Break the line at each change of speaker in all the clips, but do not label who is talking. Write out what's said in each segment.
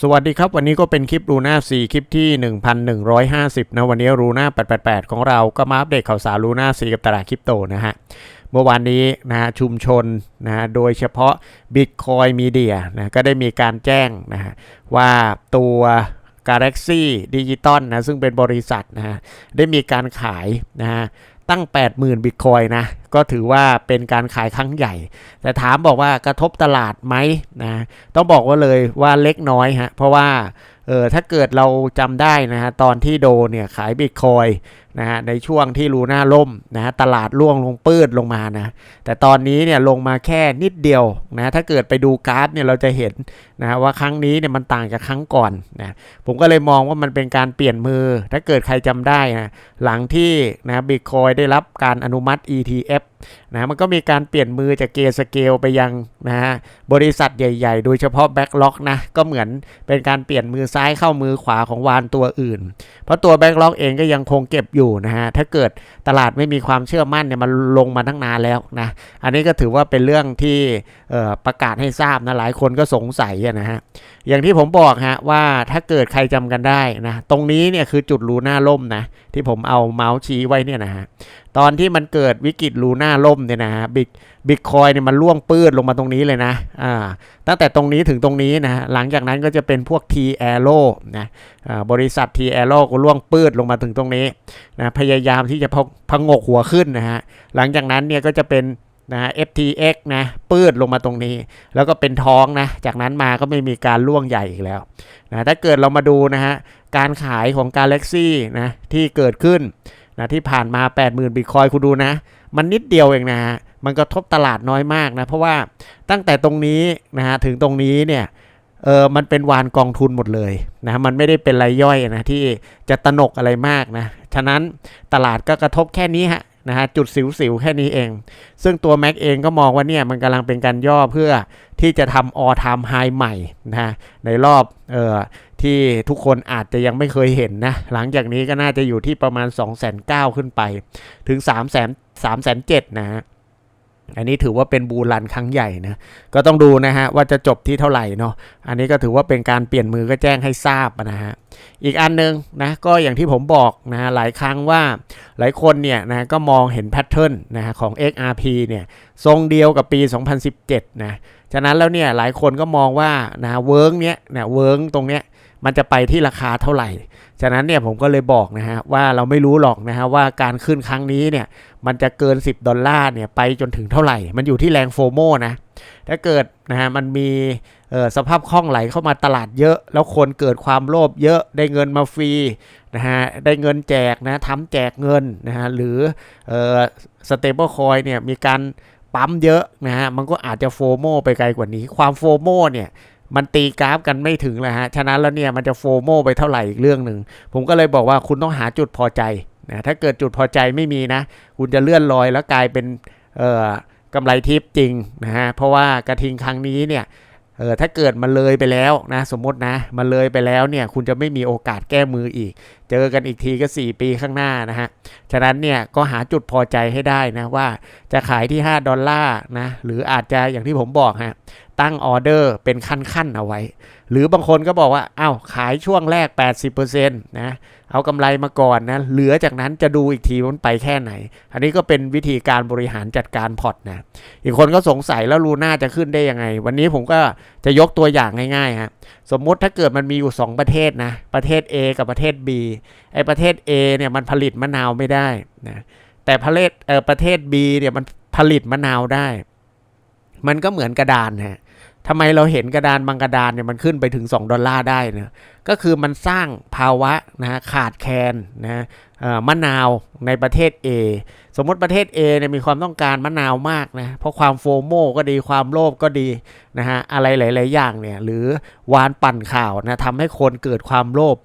สวัสดีครับ วันนี้ก็เป็นคลิปรูน่า4คลิปที่ 1150 นะวันนี้รูน่า888 ของเราก็มาอัปเดตข่าวสารรูน่า4กับตลาดคริปโตนะฮะเมื่อวานนี้นะฮะชุมชนนะฮะโดยเฉพาะ Bitcoin Media นะก็ได้มีการแจ้งนะฮะว่าตัว Galaxy Digital นะซึ่งเป็นบริษัทนะฮะได้มีการขายนะฮะ ตั้ง 80,000บิตคอยนะ ก็ถือว่าเป็นการขายครั้งใหญ่ แต่ถามบอกว่ากระทบตลาดไหมนะ ต้องบอกว่าเลยว่าเล็กน้อยฮะ เพราะว่าเออถ้าเกิดเราจำได้นะฮะ ตอนที่โดเนี่ยขายบิตคอย นะฮะในช่วงที่รูน่าล่มนะฮะตลาดล่วงลงปื้ดลงมานะแต่ตอนนี้เนี่ยลงมาแค่นิดเดียวนะถ้าเกิดไปดูกราฟเนี่ยเราจะเห็นนะฮะว่าครั้งนี้เนี่ยมันต่างจากครั้งก่อนนะผมก็เลยมองว่ามันเป็นการเปลี่ยนมือ ถ้าเกิดใครจำได้นะหลังที่นะบิตคอยได้รับการอนุมัติ ETF นะมันก็มีการเปลี่ยนมือจากเกสเกลไปยังนะฮะบริษัทใหญ่ ๆ โดยเฉพาะแบ็กล็อกนะก็เหมือนเป็นการเปลี่ยนมือซ้ายเข้ามือขวาของวานตัวอื่น เพราะตัวแบ็กล็อกเองก็ยังคงเก็บอยู่นะฮะถ้าเกิดตลาดไม่มีความเชื่อมั่นเนี่ยมันลงมาตั้งนานแล้วนะอันนี้ก็ถือว่าเป็นเรื่องที่ประกาศให้ทราบนะหลายคนก็สงสัยนะฮะ อย่างที่ผมบอกฮะว่าถ้าเกิดใครจำกันได้นะตรงนี้เนี่ยคือจุดรูหน้าล่มนะที่ผมเอาเมาส์ชี้ไว้เนี่ยนะฮะตอนที่มันเกิดวิกฤตลูน่าล่มเนี่ยนะฮะบิตบิตคอยเนี่ยมันล่วงปื้ดลงมาตรงนี้เลยนะอ่าตั้งแต่ตรงนี้ถึงตรงนี้นะหลังจากนั้นก็จะเป็นพวก T a r r o นะอ่าบริษัท T a r r o ก็ล่วงปื้ดลงมาถึงตรงนี้นะพยายามที่จะพังงกหัวขึ้นนะฮะหลังจากนั้นเนี่ยก็จะเป็น นะ FTX นะปื้ดลงมาตรงนี้ แล้วก็เป็นท้องนะ จากนั้นมาก็ไม่มีการล่วงใหญ่อีกแล้วนะถ้าเกิดเรามาดูนะฮะการขายของ Galaxy นะที่เกิดขึ้นนะที่ผ่านมา 80,000บิตคอยคุณดูนะ มันนิดเดียวเองนะฮะมันกระทบตลาดน้อยมากนะ เพราะว่าตั้งแต่ตรงนี้นะฮะถึงตรงนี้เนี่ยเออมันเป็นวานกองทุนหมดเลยนะมันไม่ได้เป็นรายย่อยนะที่จะตนกอะไรมากนะ ฉะนั้นตลาดก็กระทบแค่นี้ฮะ นะฮะจุดสิวๆแค่นี้เอง ซึ่งตัว Mac เองก็มองว่าเนี่ยมันกำลังเป็นการย่อเพื่อที่จะทำ all time high ใหม่นะฮะในรอบเอ่อที่ทุกคนอาจจะยังไม่เคยเห็นนะ หลังจากนี้ก็น่าจะอยู่ที่ประมาณ 2 9 0 0 0ขึ้นไป ถึง 3 0 0 0 0 3 7 0 0นะฮะอันนี้ถือว่าเป็นบูรันครั้งใหญ่นะ ก็ต้องดูนะฮะว่าจะจบที่เท่าไหร่เนาะ อันนี้ก็ถือว่าเป็นการเปลี่ยนมือก็แจ้งให้ทราบนะฮะ อีกอันนึงนะก็อย่างที่ผมบอกนะหลายครั้งว่าหลายคนเนี่ยนะก็มองเห็นแพทเทิร์นนะของ XRP เนี่ยทรงเดียวกับปี 2017 นะฉะนั้นแล้วเนี่ยหลายคนก็มองว่านะเวิร์กเนี้ยนะเวิร์กตรงเนี้ยมันจะไปที่ราคาเท่าไหร่ ฉะนั้นเนี่ยผมก็เลยบอกนะฮะว่าเราไม่รู้หรอกนะฮะว่าการขึ้นครั้งนี้เนี่ยมันจะเกิน 10 ดอลลาร์เนี่ยไปจนถึงเท่าไหร่ มันอยู่ที่แรงโฟโมนะ ถ้าเกิดนะฮะมันมีสภาพคล่องไหลเข้ามาตลาดเยอะ แล้วคนเกิดความโลภเยอะได้เงินมาฟรีนะฮะได้เงินแจกนะทำแจกเงินนะฮะหรือสเตเบิลคอยเนี่ยมีการปั๊มเยอะนะฮะมันก็อาจจะโฟโมไปไกลกว่านี้ ความโฟโมเนี่ยมันตีกราฟกันไม่ถึงเลยฮะ ฉะนั้นแล้วเนี่ยมันจะโฟโมไปเท่าไหร่อีกเรื่องหนึ่ง ผมก็เลยบอกว่าคุณต้องหาจุดพอใจนะ ถ้าเกิดจุดพอใจไม่มีนะ คุณจะเลื่อนลอยแล้วกลายเป็น เอ่อ กำไรทิปจริงนะฮะเพราะว่ากระทิงครั้งนี้เนี่ยเออถ้าเกิดมันเลยไปแล้วนะสมมตินะมันเลยไปแล้วเนี่ยคุณจะไม่มีโอกาสแก้มืออีกเจอกันอีกทีก็ 4 ปีข้างหน้านะฮะ ฉะนั้นเนี่ยก็หาจุดพอใจให้ได้นะว่าจะขายที่ 5 ดอลลาร์นะ หรืออาจจะอย่างที่ผมบอกฮะ ตั้งออเดอร์เป็นขั้นๆเอาไว้ หรือบางคนก็บอกว่าอา้าวขายช่วงแรก 80%นะเอากำไรมาก่อนนะ เหลือจากนั้นจะดูอีกทีมันไปแค่ไหน อันนี้ก็เป็นวิธีการบริหารจัดการพอร์ตนะ อีกคนก็สงสัยแล้วรูน่าจะขึ้นได้ยังไง วันนี้ผมก็จะยกตัวอย่างง่ายๆครับสมมุติถ้าเกิดมันมีอยู่ 2 ประเทศนะ ประเทศ A กับประเทศ B ไอ้ประเทศ A เนี่ยมันผลิตมะนาวไม่ได้นะแต่ประเทศเออประเทศ B เนี่ยมันผลิตมะนาวได้ มันก็เหมือนกระดานฮะทำไมเราเห็นกระดานบางกระดานเนี่ยมันขึ้นไปถึง 2 ดอลลาร์ได้นะก็คือมันสร้างภาวะนะขาดแคลนนะมะนาวในประเทศ A สมมติประเทศ A เนี่ยมีความต้องการมะนาวมากนะเพราะความโฟโมก็ดีความโลภก็ดีนะฮะอะไรหลาย ๆ อย่างเนี่ยหรือวานปั่นข่าวนะทำให้คนเกิดความโลภ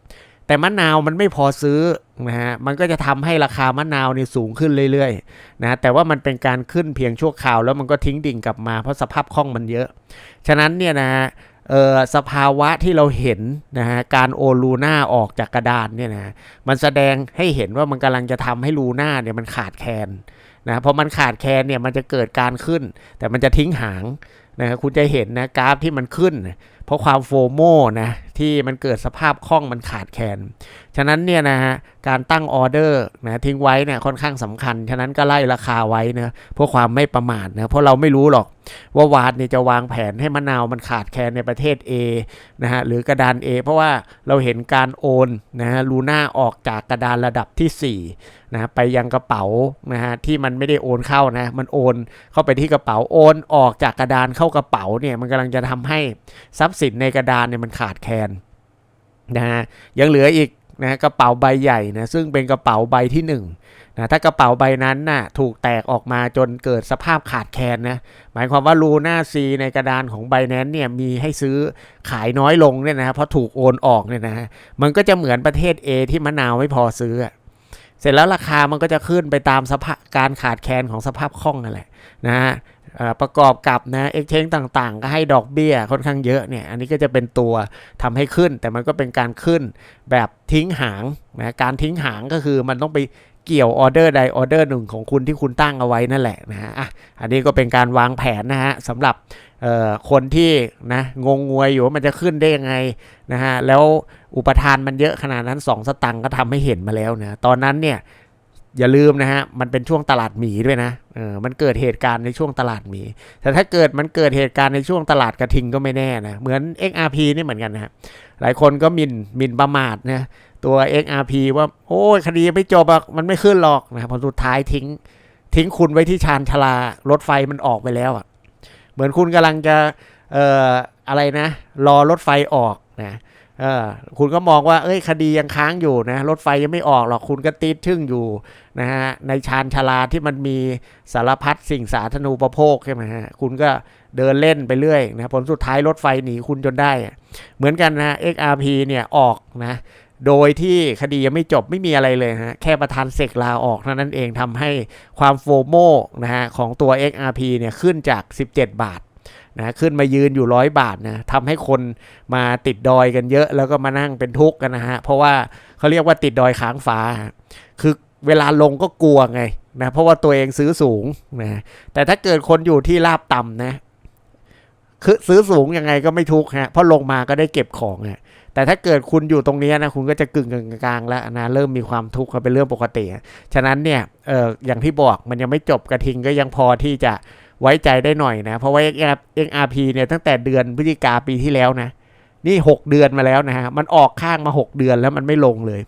แต่มะนาวมันไม่พอซื้อนะฮะมันก็จะทำให้ราคามะนาวนี่สูงขึ้นเรื่อยๆนะแต่ว่ามันเป็นการขึ้นเพียงชั่วคราวแล้วมันก็ทิ้งดิ่งกลับมาเพราะสภาพคล่องมันเยอะ ฉะนั้นเนี่ยนะเออสภาวะที่เราเห็นนะฮะการโอลูน่าออกจากกระดานเนี่ยนะมันแสดงให้เห็นว่ามันกำลังจะทำให้ลูน่าเนี่ยมันขาดแคลนนะพอมันขาดแคลนเนี่ยมันจะเกิดการขึ้น แต่มันจะทิ้งหางนะคุณจะเห็นนะกราฟที่มันขึ้น เพราะความโฟโมนะที่มันเกิดสภาพคล่องมันขาดแคลน ฉะนั้นเนี่ยนะฮะการตั้งออเดอร์นะทิ้งไว้เนี่ยค่อนข้างสำคัญ ฉะนั้นก็ไล่ราคาไว้นะเพื่อความไม่ประมาทนะเพราะเราไม่รู้หรอกว่าวาดเนี่ยจะวางแผนให้มะนาวมันขาดแคลนในประเทศ A นะฮะหรือกระดาน A เพราะว่าเราเห็นการโอนนะฮะลูน่าออกจากกระดานระดับที่4นะไปยังกระเป๋านะฮะที่มันไม่ได้โอนเข้านะมันโอนเข้าไปที่กระเป๋าโอนออกจากกระดานเข้ากระเป๋าเนี่ยมันกำลังจะทำให้ทรัพยสินในกระดานเนี่ยมันขาดแคลนนะฮะยังเหลืออีกนะกระเป๋าใบใหญ่นะซึ่งเป็นกระเป๋าใบที่1นะถ้ากระเป๋าใบนั้นน่ะถูกแตกออกมาจนเกิดสภาพขาดแคลนนะหมายความว่ารูหน้าซีในกระดานของใบนั้นเนี่ยมีให้ซื้อขายน้อยลงเนี่ยนะเพราะถูกโอนออกเนี่ยนะฮะมันก็จะเหมือนประเทศ A ที่มะนาวไม่พอซื้อ เสร็จแล้วราคามันก็จะขึ้นไปตามสภาพการขาดแคลนของสภาพคล่องนั่นแหละนะฮะ ประกอบกับนะเอ็กเชนต่างๆ ก็ให้ดอกเบี้ยค่อนข้างเยอะเนี่ยอันนี้ก็จะเป็นตัวทำให้ขึ้น แต่มันก็เป็นการขึ้นแบบทิ้งหางนะการทิ้งหางก็คือมันต้องไปเกี่ยวออเดอร์ใดออเดอร์หนึ่งของคุณที่คุณตั้งเอาไว้นั่นแหละนะฮะอันนี้ก็เป็นการวางแผนนะฮะสำหรับคนที่นะงงงวยอยู่ว่ามันจะขึ้นได้ยังไงนะฮะแล้วอุปทานมันเยอะขนาดนั้น 2 สตังค์ก็ทำให้เห็นมาแล้วนะตอนนั้นเนี่ย อย่าลืมนะฮะ มันเป็นช่วงตลาดหมีด้วยนะเออมันเกิดเหตุการณ์ในช่วงตลาดหมี แต่ถ้าเกิดมันเกิดเหตุการณ์ในช่วงตลาดกระทิงก็ไม่แน่นะ เหมือน XRP นี่เหมือนกันนะหลายคนก็มินมินประมาทนะตัว XRP ว่า โอ้ยคดีไม่จบอะมันไม่ขึ้นหรอกนะพอสุดท้ายทิ้ง ทิ้งคุณไว้ที่ชานชาลารถไฟมันออกไปแล้วอะเหมือนคุณกำลังจะเอ่ออะไรนะ รอรถไฟออกนะ เออคุณก็มองว่าเอ้ยคดียังค้างอยู่นะรถไฟยังไม่ออกหรอกคุณก็ติดชึ่งอยู่นะฮะในชานชาลาที่มันมีสารพัดสิ่งสาธารณูปโภคใช่ไหมฮะคุณก็เดินเล่นไปเรื่อยนะผลสุดท้ายรถไฟหนีคุณจนได้ เหมือนกันนะ XRP เนี่ยออกนะโดยที่คดียังไม่จบไม่มีอะไรเลยฮะแค่ประธานเสกลาออกเท่านั้นเองทำให้ความโฟโมนะฮะของตัว XRP เนี่ยขึ้นจาก 17 บาท นะขึ้นมายืนอยู่ร้อยบาทนะทำให้คนมาติดดอยกันเยอะ แล้วก็มานั่งเป็นทุกข์กันนะฮะ เพราะว่าเขาเรียกว่าติดดอยค้างฟ้า คือเวลาลงก็กลัวไงนะเพราะว่าตัวเองซื้อสูงนะแต่ถ้าเกิดคนอยู่ที่ราบต่ำนะคือซื้อสูงยังไงก็ไม่ทุกข์ฮะเพราะลงมาก็ได้เก็บของฮะแต่ถ้าเกิดคุณอยู่ตรงนี้นะคุณก็จะกึ่งกลางๆแล้วนะเริ่มมีความทุกข์ก็เป็นเรื่องปกติ ฉะนั้นเนี่ยเอออย่างที่บอกมันยังไม่จบกระทิงก็ยังพอที่จะ ไว้ใจได้หน่อยนะ เพราะว่า XRP เนี่ยตั้งแต่เดือนพฤศจิกาปีที่แล้วนะ นี่ 6 เดือนมาแล้วนะฮะ มันออกข้างมา 6 เดือนแล้วมันไม่ลงเลย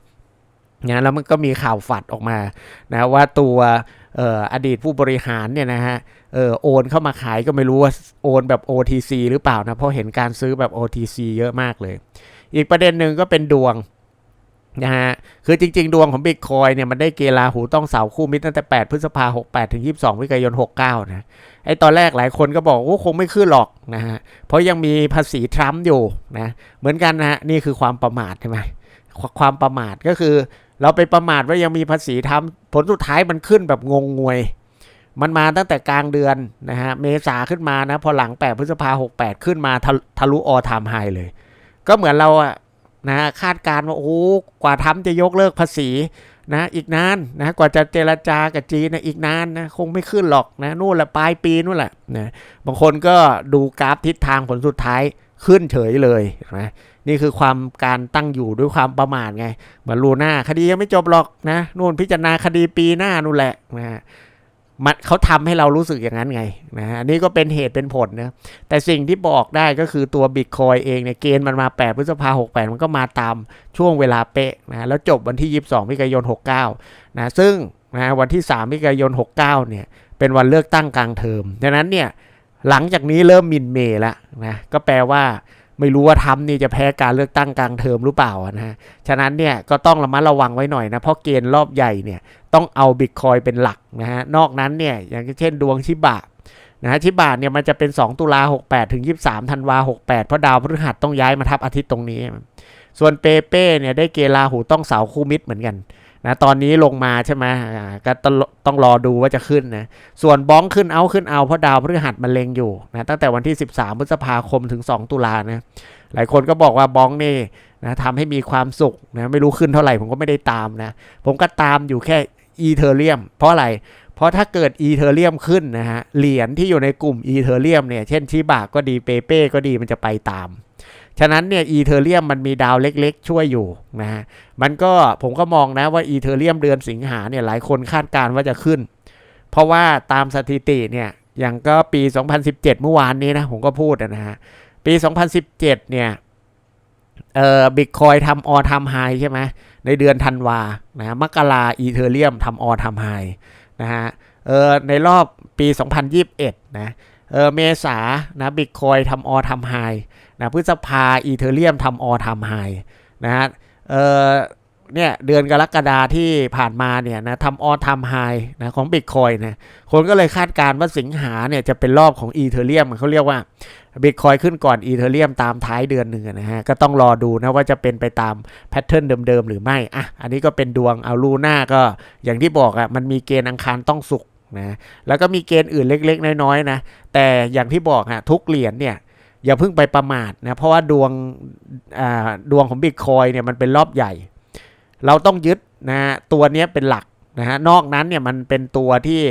นะแล้วมันก็มีข่าวฝัดออกมานะว่าตัวเอ่ออดีตผู้บริหารเนี่ยนะฮะเออโอนเข้ามาขายก็ไม่รู้ว่าโอนแบบ OTC หรือเปล่านะ เพราะเห็นการซื้อแบบ OTC เยอะมากเลย อีกประเด็นหนึ่งก็เป็นดวง นะฮะ คือจริง ๆ ดวงของบิตคอยเนี่ยมันได้เกลาหูต้องเสาคู่มิตรตั้งแต่ 8 พฤษภา 68 ถึง 22มิถุนายน 69 นะ ไอ้ตอนแรกหลายคนก็บอกว่าคงไม่ขึ้นหรอกนะฮะ เพราะยังมีภาษีทรัมป์อยู่นะ เหมือนกันนะฮะ นี่คือความประมาทใช่ไหม ความประมาทก็คือเราไปประมาทว่ายังมีภาษีทำผลสุดท้ายมันขึ้นแบบงงงวย มันมาตั้งแต่กลางเดือนนะฮะ เมษาขึ้นมานะ พอหลัง 8 พฤษภา 68 ขึ้นมาทะทะลุออทามไฮเลย ก็เหมือนเราอะ นะคาดการว่าโอ้กว่าทำจะยกเลิกภาษีนะอีกนานนะกว่าจะเจรจากับจีนนะอีกนานนะคงไม่ขึ้นหรอกนะนู่นแหละปลายปีนู่นแหละนะบางคนก็ดูกราฟทิศทางผลสุดท้ายขึ้นเฉยเลยนะนี่คือความการตั้งอยู่ด้วยความประมาทไงเหมือนลูน่าคดียังไม่จบหรอกนะนู่นพิจารณาคดีปีหน้านู่นแหละนะ มันเขาทำให้เรารู้สึกอย่างนั้นไงนะอันนี้ก็เป็นเหตุเป็นผลนะแต่สิ่งที่บอกได้ก็คือตัวบิตคอยเองเนี่ยเกณฑ์มันมา 8 พฤษภาหกแปมันก็มาตามช่วงเวลาเป๊ะนะแล้วจบวันที่ 22มิถุนายน 69 นะซึ่งนะวันที่ 3มิถุนายน 69 เนี่ยเป็นวันเลือกตั้งกลางเทอมดังนั้นเนี่ยหลังจากนี้เริ่มมินเมย์แล้วนะก็แปลว่า ไม่รู้ว่าทำนี่จะแพ้การเลือกตั้งกลางเทอมหรือเปล่านะฮะ ฉะนั้นเนี่ยก็ต้องระมัดระวังไว้หน่อยนะ เพราะเกณฑ์รอบใหญ่เนี่ยต้องเอาบิตคอยเป็นหลักนะฮะ นอกนั้นเนี่ยอย่างเช่นดวงชิบะนะฮะชิบะเนี่ยมันจะเป็น 2 ตุลา 68 ถึง 23ธันวา 68 เพราะดาวพฤหัสต้องย้ายมาทับอาทิตย์ตรงนี้ ส่วนเปเป้เนี่ยได้เกลาหูต้องเสาคู่มิตรเหมือนกัน นะตอนนี้ลงมาใช่ไหมก็ต้องรอดูว่าจะขึ้นนะส่วนบ้องขึ้นเอาขึ้นเอาเพราะดาวพฤหัสมันเล็งอยู่นะตั้งแต่วันที่ 13 พฤษภาคมถึง 2 ตุลานะหลายคนก็บอกว่าบ้องนี่นะทำให้มีความสุขนะไม่รู้ขึ้นเท่าไหร่ผมก็ไม่ได้ตามนะผมก็ตามอยู่แค่อีเทเรียมเพราะอะไร เพราะถ้าเกิดอีเทเรียมขึ้นนะฮะเหรียญที่อยู่ในกลุ่มอีเทเรียมเนี่ยเช่นชิบะก็ดีเปเป้ก็ดีมันจะไปตาม ฉะนั้นเนี่ยอีเทเรียมมันมีดาวเล็กๆ ช่วยอยู่นะฮะมันก็ผมก็มองนะว่าอีเทเรียมเดือนสิงหาเนี่ยหลายคนคาดการณ์ว่าจะขึ้น เพราะว่าตามสถิติเนี่ยอย่างก็ปี 2017 เมื่อวานนี้นะผมก็พูดนะฮะปี 2017 เนี่ยเอ่อบิตคอยทำออทำไฮใช่ไหมในเดือนธันวานะมกราอีเทเรียมทำออทำไฮนะฮะเออในรอบปี 2021 นะเออเมษานะบิตคอยทำออทำไฮ นะพฤษภาอีเทเรียมทำออทำไฮนะฮะเออเนี่ยเดือนกรกฎาที่ผ่านมาเนี่ยนะทำออทำไฮนะของบิตคอยนะคนก็เลยคาดการณ์ว่าสิงหาเนี่ยจะเป็นรอบของอีเทเรียมเขาเรียกว่าบิตคอยขึ้นก่อนอีเทเรียมตามท้ายเดือนหนึ่งนะฮะก็ต้องรอดูนะว่าจะเป็นไปตามแพทเทิร์นเดิมๆหรือไม่อะอันนี้ก็เป็นดวงเอาลูน่าก็อย่างที่บอกอะ่ะมันมีเกณฑ์อังคารต้องสุกนะแล้วก็มีเกณฑ์อื่นเล็กๆ น้อยๆนะแต่อย่างที่บอกฮะทุกเหรียญเนี่ย อย่าเพิ่งไปประมาทนะเพราะว่าดวงดวงของบิตคอยเนี่ยมันเป็นรอบใหญ่ เราต้องยึดนะตัวนี้เป็นหลักนะฮะนอกนั้นเนี่ยมันเป็นตัวที่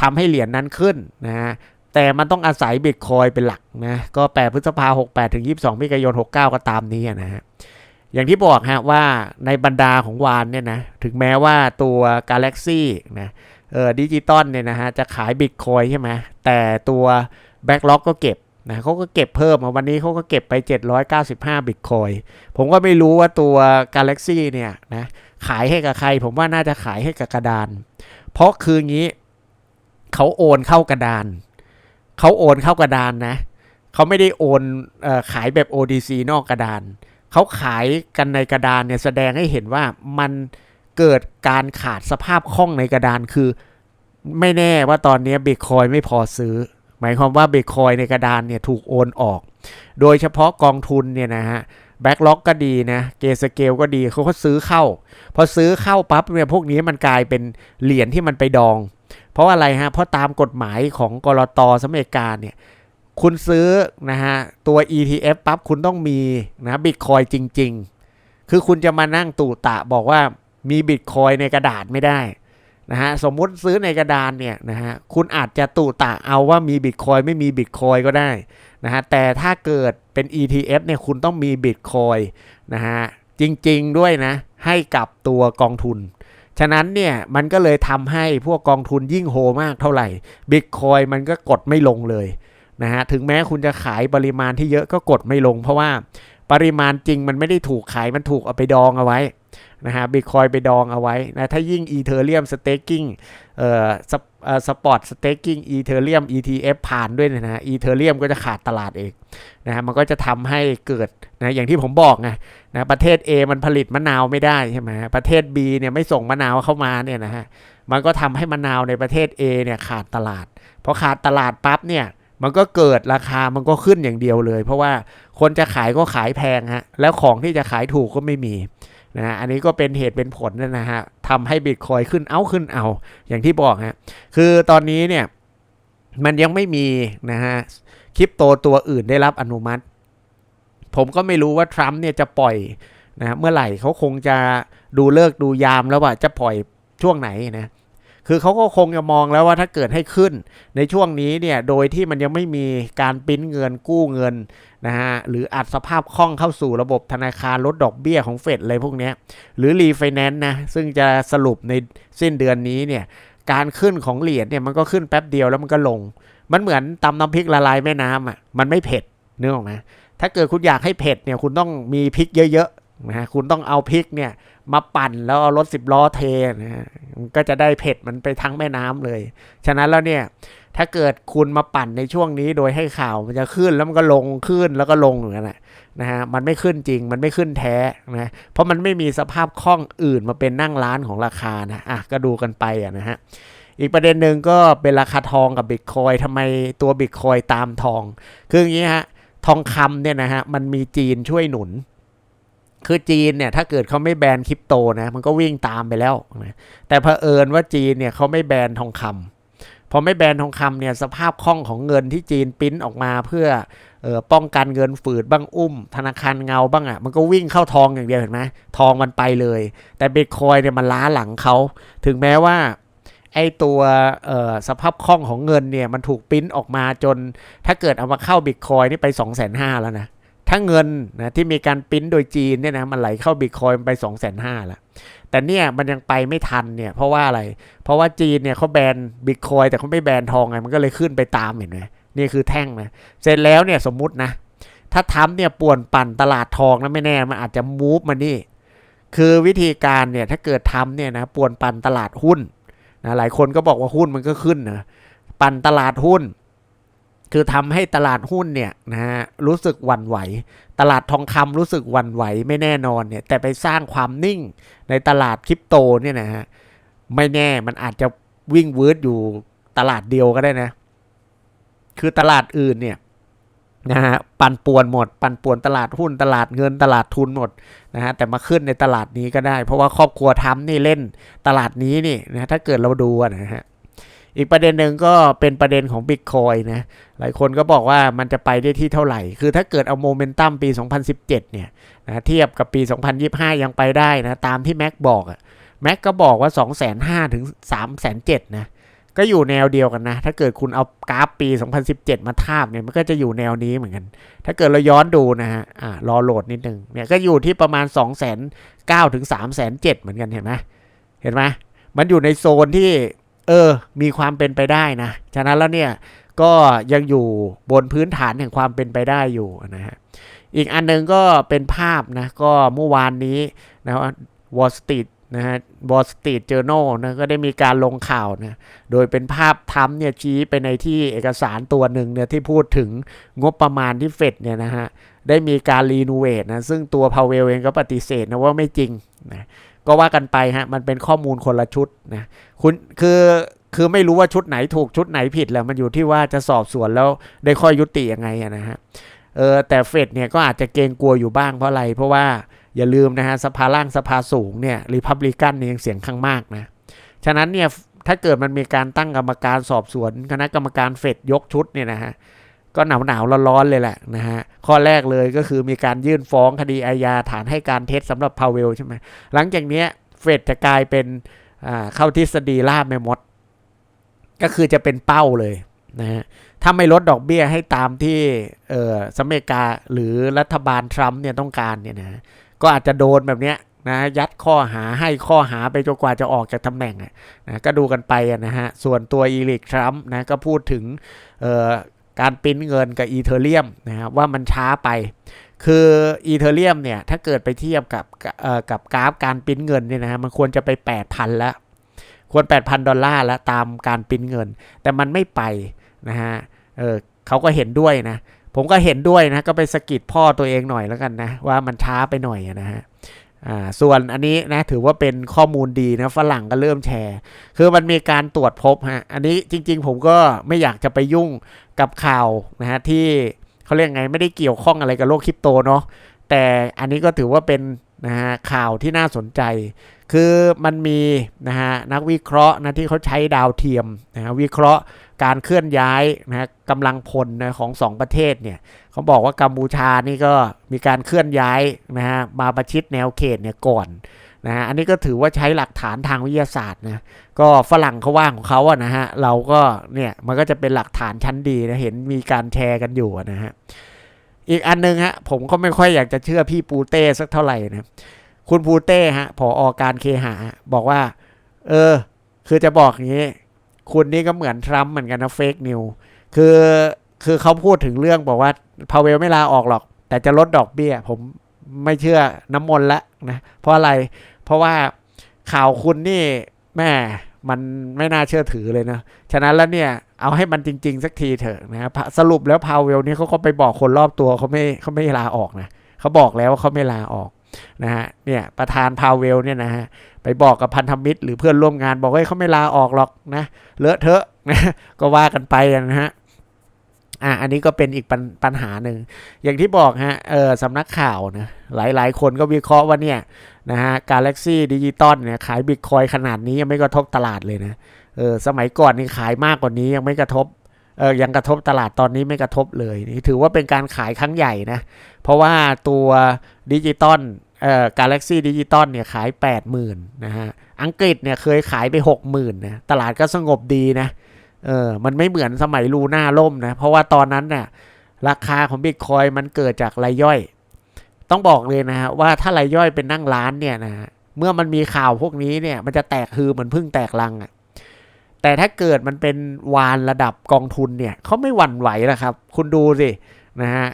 ทำให้เหรียญนั้นขึ้นนะฮะแต่มันต้องอาศัยบิตคอยเป็นหลักนะก็ 8 พฤษภาหกแถึง 22มิถุนายน 69 ก็ตามนี้นะฮะอย่างที่บอกฮะว่าในบรรดาของวานเนี่ยนะถึงแม้ว่าตัว Galaxy นะเออดิจิตอลเนี่ยนะฮะจะขายบิตคอยใช่ไหมแต่ตัว Backlog ก็เก็บ นะเขาก็เก็บเพิ่มวันนี้เขาก็เก็บไป 795 บิตคอยผมก็ไม่รู้ว่าตัว Galaxy เนี่ยนะขายให้กับใคร ผมว่าน่าจะขายให้กับกระดาน เพราะคืองี้เขาโอนเข้ากระดานเขาโอนเข้ากระดานนะเขาไม่ได้โอนออขายแบบ ODC นอกกระดานเขาขายกันในกระดานเนี่ยแสดงให้เห็นว่ามันเกิดการขาดสภาพคล่องในกระดานคือ ไม่แน่ว่าตอนนี้บิตคอยไม่พอซื้อ หมายความว่าบิตคอยในกระดานเนี่ยถูกโอนออก โดยเฉพาะกองทุนเนี่ยนะฮะแบ็กล็อกก็ดีนะ เกสเกลก็ดีเขาก็ซื้อเข้า พอซื้อเข้าปั๊บเนี่ยพวกนี้มันกลายเป็นเหรียญที่มันไปดอง เพราะอะไรฮะ เพราะตามกฎหมายของกรตสมัยการเนี่ย คุณซื้อนะฮะตัว ETF ปั๊บคุณต้องมีนะบิตคอยจริง ๆ คือคุณจะมานั่งตู่ตะบอกว่ามีบิตคอยในกระดาษไม่ได้ นะฮะสมมุติซื้อในกระดานเนี่ยนะฮะคุณอาจจะตู่ตะเอาว่ามีบิตคอยไม่มีบิตคอยก็ได้นะฮะแต่ถ้าเกิดเป็น ETF เนี่ยคุณต้องมีบิตคอยนะฮะจริงๆด้วยนะ ให้กับตัวกองทุน ฉะนั้นเนี่ยมันก็เลยทำให้พวกกองทุนยิ่งโฮมากเท่าไหร่บิตคอยมันก็กดไม่ลงเลยนะฮะถึงแม้คุณจะขายปริมาณที่เยอะก็กดไม่ลง เพราะว่า ปริมาณจริงมันไม่ได้ถูกขายมันถูกเอาไปดองเอาไว้นะฮะบิตคอยไปดองเอาไว้นะถ้ายิ่งอีเทเรียมสเต็กกิ้งเอ่อสปอร์ตสเต็กกิ้งอีเทเรียม ETF ผ่านด้วยนะฮะอีเทเรียมก็จะขาดตลาดเองนะฮะมันก็จะทำให้เกิดนะอย่างที่ผมบอกไงนะประเทศ A มันผลิตมะนาวไม่ได้ใช่ไหมประเทศ B เนี่ยไม่ส่งมะนาวเข้ามาเนี่ยนะฮะมันก็ทำให้มะนาวในประเทศ A เนี่ยขาดตลาดพอขาดตลาดปั๊บเนี่ย มันก็เกิดราคามันก็ขึ้นอย่างเดียวเลย เพราะว่าคนจะขายก็ขายแพงฮะแล้วของที่จะขายถูกก็ไม่มีนะฮะอันนี้ก็เป็นเหตุเป็นผลนะฮะทำให้บิตคอยขึ้นเอาขึ้นเอา อย่างที่บอกฮะคือตอนนี้เนี่ยมันยังไม่มีนะฮะคริปโตตัวอื่นได้รับอนุมัติ ผมก็ไม่รู้ว่าทรัมป์เนี่ยจะปล่อยนะเมื่อไหร่เขาคงจะดูเลิกดูยามแล้วว่าจะปล่อยช่วงไหนนะ คือเขาก็คงจะมองแล้วว่าถ้าเกิดให้ขึ้น ในช่วงนี้เนี่ยโดยที่มันยังไม่มีการปิ้นเงินกู้เงินนะฮะหรืออัดสภาพคล่องเข้าสู่ระบบธนาคารลดดอกเบี้ยของเฟดอะไรพวกนี้หรือรีไฟแนนซ์นะซึ่งจะสรุปในสิ้นเดือนนี้เนี่ยการขึ้นของเหรียญเนี่ยมันก็ขึ้นแป๊บเดียวแล้วมันก็ลง มันเหมือนตำน้ำพริกละลายแม่น้ำอะมันไม่เผ็ดเนื้อออกไหมถ้าเกิดคุณอยากให้เผ็ดเนี่ยคุณต้องมีพริกเยอะ นะฮะคุณต้องเอาพริกเนี่ยมาปั่นแล้วเอารถสิบล้อเทนะฮะก็จะได้เผ็ดมันไปทั้งแม่น้ำเลย ฉะนั้นแล้วเนี่ยถ้าเกิดคุณมาปั่นในช่วงนี้โดยให้ข่าวมันจะขึ้นแล้วมันก็ลงขึ้นแล้วก็ลงอย่างนั้นนะฮะมันไม่ขึ้นจริงมันไม่ขึ้นแท้นะเพราะมันไม่มีสภาพคล่องอื่นมาเป็นนั่งร้านของราคานะอะก็ดูกันไปอะนะฮะอีกประเด็นหนึ่งก็เป็นราคาทองกับบิตคอยทำไมตัวบิตคอยตามทอง คืออย่างนี้ฮะทองคำเนี่ยนะฮะมันมีจีนช่วยหนุน คือจีนเนี่ยถ้าเกิดเขาไม่แบนคริปโตนะมันก็วิ่งตามไปแล้วนะแต่เผอิญว่าจีนเนี่ยเขาไม่แบนทองคำพอไม่แบนทองคำเนี่ยสภาพคล่องของเงินที่จีนปิ้นออกมาเพื่อออป้องกันเงินฝืดบ้างอุ้ม ธนาคารเงาบ้างอะ่ะมันก็วิ่งเข้าทองอย่างเดียวเห็นไหมทองมันไปเลย แต่บิตคอยเนี่ยมันล้าหลังเขาถึงแม้ว่าไอตัวสภาพคล่องของเงินเนี่ยมันถูกปิ้นออกมาจน ถ้าเกิดเอามาเข้าบิตคอยนี่ไป2องแสนห้าแล้วนะ ถ้าเงินนะที่มีการปริ้นโดยจีนเนี่ยนะมันไหลเข้าบิตคอยน์ไป2องแสนห้าแล้วแต่เนี่ยมันยังไปไม่ทันเนี่ยเพราะว่าอะไร เพราะว่าจีนเนี่ยเขาแบนบิตคอยแต่เขาไม่แบนทองไงมันก็เลยขึ้นไปตามเห็นไหมนี่คือแท่งนะเสร็จแล้วเนี่ยสมมุตินะถ้าทำเนี่ยป่วนปั่นตลาดทองนะไม่แน่มันอาจจะมูฟมานี่คือวิธีการเนี่ยถ้าเกิดทำเนี่ยนะป่วนปั่นตลาดหุ้นนะหลายคนก็บอกว่าหุ้นมันก็ขึ้นนะปั่นตลาดหุ้น คือทำให้ตลาดหุ้นเนี่ยนะฮะรู้สึกหวั่นไหว ตลาดทองคำรู้สึกหวั่นไหวไม่แน่นอนเนี่ยแต่ไปสร้างความนิ่งในตลาดคริปโตเนี่ยนะฮะไม่แน่มันอาจจะวิ่งวืดอยู่ตลาดเดียวก็ได้นะ คือตลาดอื่นเนี่ยนะฮะปั่นป่วนหมด ปั่นป่วนตลาดหุ้นตลาดเงินตลาดทุนหมดนะฮะแต่มาขึ้นในตลาดนี้ก็ได้ เพราะว่าครอบครัวทำนี่เล่นตลาดนี้นี่นะถ้าเกิดเราดูนะฮะ อีกประเด็นหนึ่งก็เป็นประเด็นของบิตคอยนะ หลายคนก็บอกว่ามันจะไปได้ที่เท่าไหร่ คือถ้าเกิดเอาโมเมนตัมปี 2017 เนี่ยนะเทียบกับปี 2025 ยังไปได้นะ ตามที่แม็กบอกอะแม็กก็บอกว่า 2 5 0 0 0ถึง3 7 0 0 0นะ ก็อยู่แนวเดียวกันนะ ถ้าเกิดคุณเอากราฟปี 2017 มาทาบเนี่ย มันก็จะอยู่แนวนี้เหมือนกัน ถ้าเกิดเราย้อนดูนะฮะ อ่ารอโหลดนิดนึง เนี่ยก็อยู่ที่ประมาณ2 0 0 0 0ถึง3 7 0 0 0เหมือนกันเห็นไหมเห็นไหมมันอยู่ในโซนที่ เออ มีความเป็นไปได้นะ ฉะนั้นแล้วเนี่ยก็ยังอยู่บนพื้นฐานแห่งความเป็นไปได้อยู่นะฮะ อีกอันหนึงก็เป็นภาพนะ ก็เมื่อวานนี้นะวอลสตรีทนะฮะบอสตีดเจอ r น a l นะก็ได้มีการลงข่าวนะโดยเป็นภาพทำเนี่ยชี้ไปในที่เอกสารตัวหนึ่งเนี่ยที่พูดถึงงบประมาณที่เฟดเนี่ยนะฮะได้มีการรีโนเวทนะซึ่งตัวพาวเวลเองก็ปฏิเสธนะว่าไม่จริงนะ ก็ว่ากันไปฮะมันเป็นข้อมูลคนละชุดนะคุณคือคือไม่รู้ว่าชุดไหนถูกชุดไหนผิดแหละมันอยู่ที่ว่าจะสอบสวนแล้วได้ข้อยุติยังไงนะฮะเออแต่เฟดเนี่ยก็อาจจะเกรงกลัวอยู่บ้างเพราะอะไร เพราะว่าอย่าลืมนะฮะสภาล่างสภาสูงเนี่ยริพับลิกันเนี่ยยังเสียงข้างมากนะฉะนั้นเนี่ยถ้าเกิดมันมีการตั้งกรรมการสอบสวน คณะกรรมการเฟดยกชุดเนี่ยนะฮะ ก็หนาวหนาวร้อนๆเลยแหละนะฮะข้อแรกเลยก็คือมีการยื่นฟ้องคดีอาญาฐานให้การเท็จสำหรับพาวเวลใช่ไหมหลังจากนี้เฟดจะกลายเป็นเข้าทฤษฎีล่าแม่มด ก็คือจะเป็นเป้าเลยนะฮะถ้าไม่ลดดอกเบี้ยให้ตามที่เออสหรัฐอเมริกาหรือรัฐบาลทรัมป์เนี่ยต้องการเนี่ยนะก็อาจจะโดนแบบเนี้ยนะยัดข้อหาให้ข้อหาไปจนกว่าจะออกจากตำแหน่งนะก็ดูกันไปนะฮะส่วนตัวอีลิกทรัมป์นะก็พูดถึง การปิ้นเงินกับอีเทอเรียมนะครับว่ามันช้าไป คืออีเทอเรียมเนี่ยถ้าเกิดไปเทียบกับกับกราฟการปิ้นเงินเนี่ยนะฮะมันควรจะไป 8,000 แล้ว ควร 8,000 ดอลลาร์แล้วตามการปิ้นเงิน แต่มันไม่ไปนะฮะเออเขาก็เห็นด้วยนะ ผมก็เห็นด้วยนะ ก็ไปสกิดพ่อตัวเองหน่อยแล้วกันนะ ว่ามันช้าไปหน่อยนะฮะ อ่าส่วนอันนี้นะถือว่าเป็นข้อมูลดีนะฝรั่งก็เริ่มแชร์ คือมันมีการตรวจพบฮะอันนี้จริง ๆ ผมก็ไม่อยากจะไปยุ่งกับข่าวนะฮะที่เขาเรียกไงไม่ได้เกี่ยวข้องอะไรกับโลกคริปโตเนาะแต่อันนี้ก็ถือว่าเป็น นะฮะข่าวที่น่าสนใจ คือมันมีนะฮะนักวิเคราะห์นะที่เขาใช้ดาวเทียมนะฮะวิเคราะห์การเคลื่อนย้ายนะกำลังพลนะของ 2 ประเทศเนี่ยเขาบอกว่ากัมพูชานี่ก็มีการเคลื่อนย้ายนะฮะมาประชิดแนวเขตเนี่ยก่อนนะฮะอันนี้ก็ถือว่าใช้หลักฐานทางวิทยาศาสตร์นะก็ฝรั่งเขาว่างของเขาอะนะฮะเราก็เนี่ยมันก็จะเป็นหลักฐานชั้นดีนะเห็นมีการแชร์กันอยู่นะฮะ อีกอันนึงฮะผมก็ไม่ค่อยอยากจะเชื่อพี่ปูเต้สักเท่าไหร่นะคุณปูเต้ฮะผออการเคหาบอกว่า เออ คือจะบอกอย่างนี้ คุณนี่ก็เหมือนทรัมป์เหมือนกันนะเฟกนิวคือคือเขาพูดถึงเรื่องบอกว่าพาเวลไม่ลาออกหรอก แต่จะลดดอกเบี้ย ผมไม่เชื่อน้ำมนต์ละนะเพราะอะไรเพราะว่าข่าวคุณนี่แม่ มันไม่น่าเชื่อถือเลยนะ ฉะนั้นแล้วเนี่ย เอาให้มันจริง ๆ สักทีเถอะนะครับสรุปแล้วพาวเวลนี่เขาก็ไปบอกคนรอบตัวเขาไม่เขาไม่ลาออกนะเขาบอกแล้วว่าเขาไม่ลาออกนะฮะเนี่ยประธานพาวเวลเนี่ยนะฮะไปบอกกับพันธมิตรหรือเพื่อนร่วมงานบอกว่าเขาไม่ลาออกหรอกนะเลอะเทอะนะก็ว่ากันไปนะฮะ อะอันนี้ก็เป็นอีกปัญปญหาหนึ่ง อย่างที่บอกฮะเออสำนักข่าวนะหลายๆ คนก็วิเคราะห์ว่าเนี่ยนะฮะกาแล็กซี่ดิจิตอลเนี่ยขายบิตคอยขนาดนี้ยังไม่กระทบตลาดเลยนะเออสมัยก่อนนี่ขายมากกว่านี้ยังไม่กระทบเออยังกระทบตลาดตอนนี้ไม่กระทบเลยนี่ถือว่าเป็นการขายครั้งใหญ่นะ เพราะว่าตัวดิจิตอลเอ่อกาแล็กซี่ดิจิตอลเนี่ยขาย 80,000นะฮะอังกฤษเนี่ยเคยขายไป 60,000นะตลาดก็สงบดีนะเเออ มันไม่เหมือนสมัยลูน่าล่มนะ เพราะว่าตอนนั้นเนี่ยราคาของบิตคอยมันเกิดจากรายย่อย ต้องบอกเลยนะฮะว่าถ้ารายย่อยเป็นนั่งร้านเนี่ยนะฮะเมื่อมันมีข่าวพวกนี้เนี่ย มันจะแตกคือเหมือนพึ่งแตกลังอะ่ะ แต่ถ้าเกิดมันเป็นวานระดับกองทุนเนี่ยเขาไม่หวั่นไหวนะครับ คุณดูสินะฮะ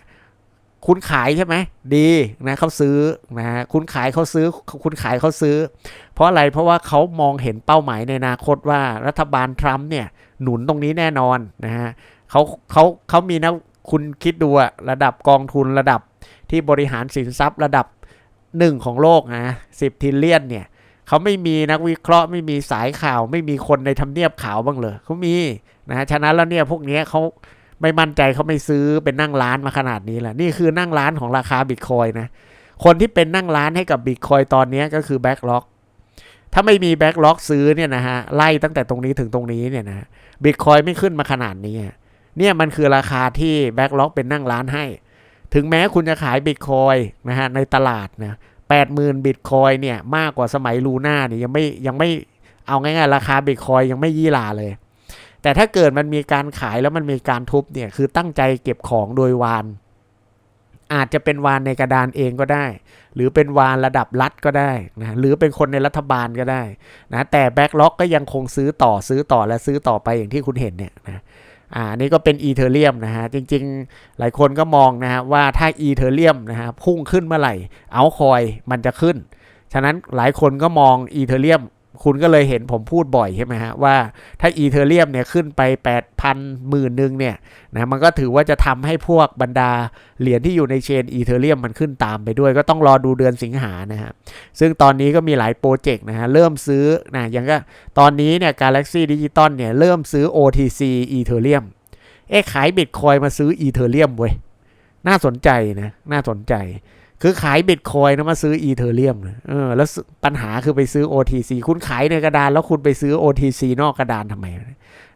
คุณขายใช่ไหมดีนะเขาซื้อนะฮะคุณขายเขาซื้อคุณขายเขาซื้อ เพราะอะไรเพราะว่าเขามองเห็นเป้าหมายในอนาคตว่ารัฐบาลทรัมป์เนี่ยหนุนตรงนี้แน่นอนนะฮะเขาเขาเขามีนะคุณคิดดูอะระดับกองทุนระดับที่บริหารสินทรัพย์ระดับหนึ่งของโลกนะสิบทิลเลียนเนี่ยเขาไม่มีนักวิเคราะห์ไม่มีสายข่าว ไม่มีคนในทำเนียบข่าวบ้างเลยเขามีนะฮะฉะนั้นแล้วเนี่ยพวกนี้เขา ไม่มั่นใจเขาไม่ซื้อเป็นนั่งร้านมาขนาดนี้แหละนี่คือนั่งร้านของราคาบิตคอยนะ คนที่เป็นนั่งร้านให้กับบิตคอยตอนนี้ก็คือแบ็กล็อกถ้าไม่มีแบ็กล็อกซื้อเนี่ยนะฮะไล่ตั้งแต่ตรงนี้ถึงตรงนี้เนี่ยนะบิตคอยไม่ขึ้นมาขนาดนี้เนี่ยมันคือราคาที่แบ็กล็อกเป็นนั่งร้านให้ ถึงแม้คุณจะขายบิตคอยนะฮะในตลาดนะแปดหมื่นบิตคอยเนี่ยมากกว่าสมัยลูน่าเนี่ยยังไม่ยังไม่เอาง่ายๆราคาบิตคอยยังไม่ยี่ลาเลย แต่ถ้าเกิดมันมีการขายแล้วมันมีการทุบเนี่ยคือตั้งใจเก็บของโดยวาน อาจจะเป็นวานในกระดานเองก็ได้ หรือเป็นวานระดับรัฐก็ได้นะหรือเป็นคนในรัฐบาลก็ได้นะแต่แบ็กล็อกก็ยังคงซื้อต่อซื้อต่อและซื้อต่อไปอย่างที่คุณเห็นเนี่ยนะอ่านี่ก็เป็นอีเทเรียมนะฮะจริงๆ หลายคนก็มองนะฮะว่าถ้าอีเทเรียมนะฮะพุ่งขึ้นเมื่อไหร่เอาคอยมันจะขึ้น ฉะนั้นหลายคนก็มองอีเทเรียม คุณก็เลยเห็นผมพูดบ่อยใช่ไหมฮะ ว่าถ้าอีเทเรียมเนี่ยขึ้นไป 8,000หมื่นหนึ่งเนี่ยนะมันก็ถือว่าจะทำให้พวกบรรดาเหรียญที่อยู่ในเชนอีเทเรียมมันขึ้นตามไปด้วย ก็ต้องรอดูเดือนสิงหานะฮะ ซึ่งตอนนี้ก็มีหลายโปรเจกต์นะฮะ เริ่มซื้อนะย่างก็ตอนนี้เนี่ย Galaxy Digital เนี่ยเริ่มซื้อ OTC Ethereum เอ๊ะขายบิตคอยมาซื้ออีเทเรียมเว้ยน่าสนใจนะน่าสนใจ คือขายบิตคอยนะมาซื้ออีเทเรียมนะเออแล้วปัญหาคือไปซื้อ OTC คุณขายในกระดาน แล้วคุณไปซื้อ OTC นอกกระดานทำไม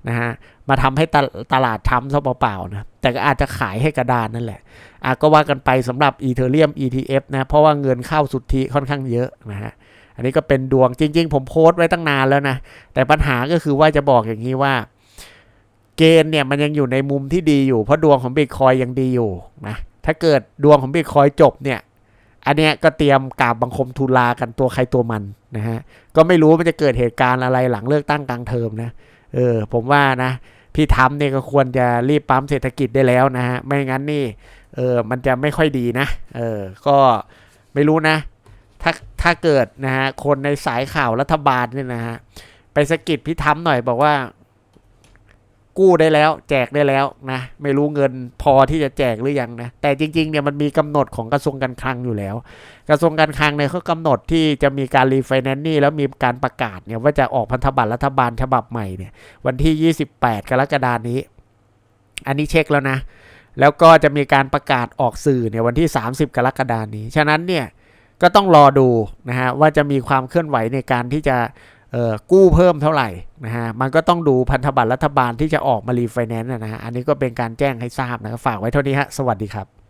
นะฮะมาทำให้ตตลาดช้ำซะเปล่าๆนะแต่ก็อาจจะขายให้กระดานนั่นแหละอะก็ว่ากันไปสำหรับอีเทเรียม ETF นะเพราะว่าเงินเข้าสุทธิค่อนข้างเยอะนะฮะอันนี้ก็เป็นดวงจริง ๆ ผมโพสต์ไว้ตั้งนานแล้วนะ แต่ปัญหาก็คือว่าจะบอกอย่างนี้ว่า เกณฑ์เนี่ยมันยังอยู่ในมุมที่ดีอยู่เพราะดวงของบิตคอยยังดีอยู่นะถ้าเกิดดวงของบิตคอยจบเนี่ย อันเนี้ยก็เตรียมกราบบังคมทูลากันตัวใครตัวมันนะฮะก็ไม่รู้มันจะเกิดเหตุการณ์อะไรหลังเลือกตั้งกลางเทอมนะเออผมว่านะพี่ทำเนี่ยก็ควรจะรีบปั๊มเศรษฐกิจได้แล้วนะฮะไม่งั้นนี่เออมันจะไม่ค่อยดีนะเออก็ไม่รู้นะ ถ้าถ้าเกิดนะฮะคนในสายข่าวรัฐบาลเนี่ยนะฮะไปสะกิดพี่ทำหน่อยบอกว่า กู้ได้แล้ว แจกได้แล้วนะไม่รู้เงินพอที่จะแจกหรือยังนะแต่จริงๆเนี่ยมันมีกำหนดของกระทรวงการคลังอยู่แล้ว กระทรวงการคลังเนี่ยเขากำหนดที่จะมีการรีไฟแนนซ์นี่แล้วมีการประกาศเนี่ยว่าจะออกพันธบัตรรัฐบาลฉบับใหม่เนี่ยวันที่ 28 กรกฎานี้ อันนี้เช็คแล้วนะ แล้วก็จะมีการประกาศออกสื่อเนี่ยวันที่ 30 กรกฎานี้ ฉะนั้นเนี่ยก็ต้องรอดูนะฮะว่าจะมีความเคลื่อนไหวในการที่จะ กู้เพิ่มเท่าไหร่นะฮะมันก็ต้องดูพันธบัตรรัฐบาลที่จะออกมารีไฟแนนซ์นะฮะอันนี้ก็เป็นการแจ้งให้ทราบนะฝากไว้เท่านี้ฮะสวัสดีครับ